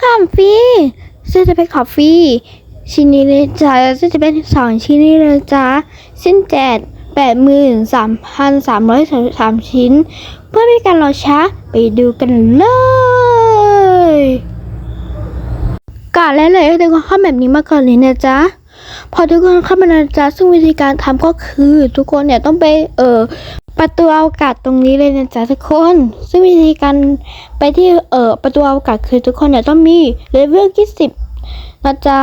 ข้ามฟรีซึ่งจะเป็นขอฟรีชิ้นนี้เลยจ้าซึ่งจะเป็นสองชิ้นนี้เลยจ้าสิ้นแจกแปดหมื่นสามพันสามร้อยสามชิ้น เพื่อไม่ให้การรอช้าไปดูกันเลยก่อนแรกเลยทุกคนเข้าแบบนี้มาก่อนเลยนะจ๊ะพอทุกคนเข้ามานะจ๊ะซึ่งวิธีการทำก็คือ ทุกคนเนี่ยต้องไปเออ ประตูอวกาศตรงนี้เลยนะจ๊ะทุกคน ซึ่งวิธีการไปที่เออประตูอวกาศคือทุกคนเนี่ยต้องมีเลเวล20นะจ๊ะ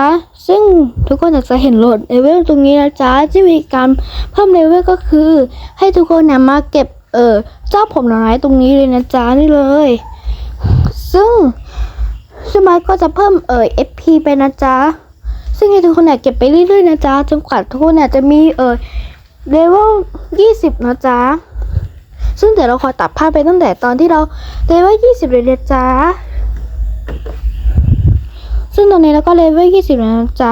ซึ่งทุกคนอยากจะเห็นโหลดเลเวลตรงนี้นะจ๊ะที่วิธีการเพิ่มเลเวลก็คือ ให้ทุกคนเนี่ยมาเก็บเออเจ้าผมหน่อไม้ตรงนี้เลยนะจ๊ะนี่เลย ซึ่งสมาร์ทก็จะเพิ่มเออ FP ไปนะจ๊ะ ซึ่งให้ทุกคนเนี่ยเก็บไปเรื่อยๆนะจ๊ะจนกว่าทุกคนเนี่ยจะมีเออ เลเวล20นะจ๊ะ ซึ่งเดี๋ยวเราขอตัดภาพไปตั้งแต่ตอนที่เราเลเวล20เลยนะจ๊ะ ซึ่งตอนนี้เราก็เลเวล20แล้วนะจ๊ะ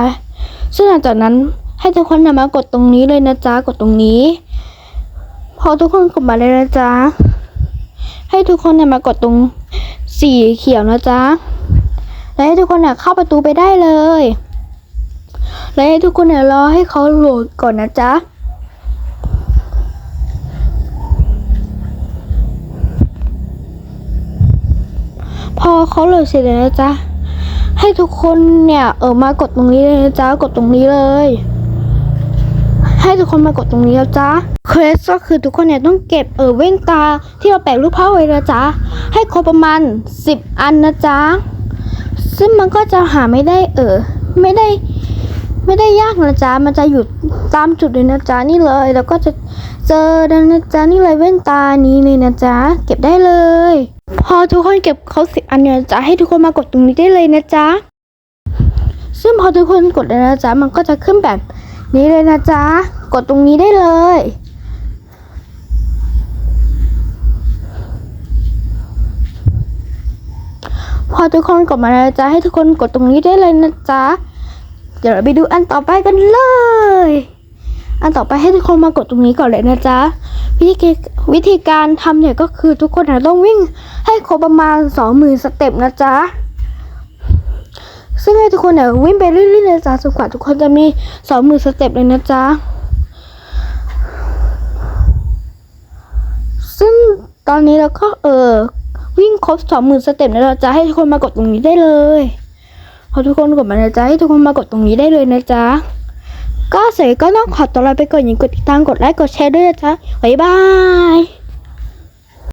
ซึ่งหลังจากนั้นให้ทุกคนนี่ยมากดตรงนี้เลยนะจ๊ะ กดตรงนี้ พอทุกคนกดมาเลยนะจ๊ะ ให้ทุกคนนี่ยมากดตรงสีเขียวนะจ๊ะ แล้วให้ทุกคนเนี่ยเข้าประตูไปได้เลย แล้วให้ทุกคนเนี่ยรอให้เขาโหลดก่อนนะจ๊ะ พอเขาโหลดเสร็จแล้วนะจ๊ะ ให้ทุกคนเนี่ยเออมากดตรงนี้เลยนะจ๊ะ กดตรงนี้เลย ให้ทุกคนมากดตรงนี้แล้วจ้าเควสก็คือทุกคนเนี่ยต้องเก็บเออเว้นตาที่เราแปะรูปภาพไว้นะจ๊ะ ให้ครบประมาณ 10 อันนะจ๊ะ ซึ่งมันก็จะหาไม่ได้เออไม่ได้ไม่ได้ยากนะจ๊ะ มันจะอยู่ตามจุดเลยนะจ๊ะนี่เลย แล้วก็จะเจอนะจ๊ะนี่เลยเว้นตานี้เลยนะจ๊ะ เก็บได้เลย พอทุกคนเก็บเขาสิบอันเนี่ยจะให้ทุกคนมากดตรงนี้ได้เลยนะจ๊ะ ซึ่งพอทุกคนกดแล้วนะจ๊ะมันก็จะขึ้นแบบนี้เลยนะจ๊ะ กดตรงนี้ได้เลย พอทุกคนกดมาแล้วนะจ๊ะให้ทุกคนกดตรงนี้ได้เลยนะจ๊ะ เดี๋ยวเราไปดูอันต่อไปกันเลย อันต่อไปให้ทุกคนมากดตรงนี้ก่อนเลยนะจ๊ะวิธีการวิธีการทำเนี่ยก็คือทุกคนนะต้องวิ่งให้ครบประมาณสองหมื่นสเต็ปนะจ๊ะซึ่งให้ทุกคนเนี่ยวิ่งไปเรื่อยๆนะจ๊ะจนกว่าทุกคนจะมีสองหมื่นสเต็ปเลยนะจ๊ะซึ่งตอนนี้เราก็เออวิ่งครบสองหมื่นสเต็ปแล้วเราจะให้ทุกคนมากดตรงนี้ได้เลยพอทุกคนกดมานะจ๊ะให้ทุกคนมากดตรงนี้ได้เลยนะจ๊ะ ก็เสร็จก็ต้องขอตัวลาไปก่อนอย่าลืมกดติดตามกดไลค์กดแชร์ด้วยนะจ๊ะบ๊ายบาย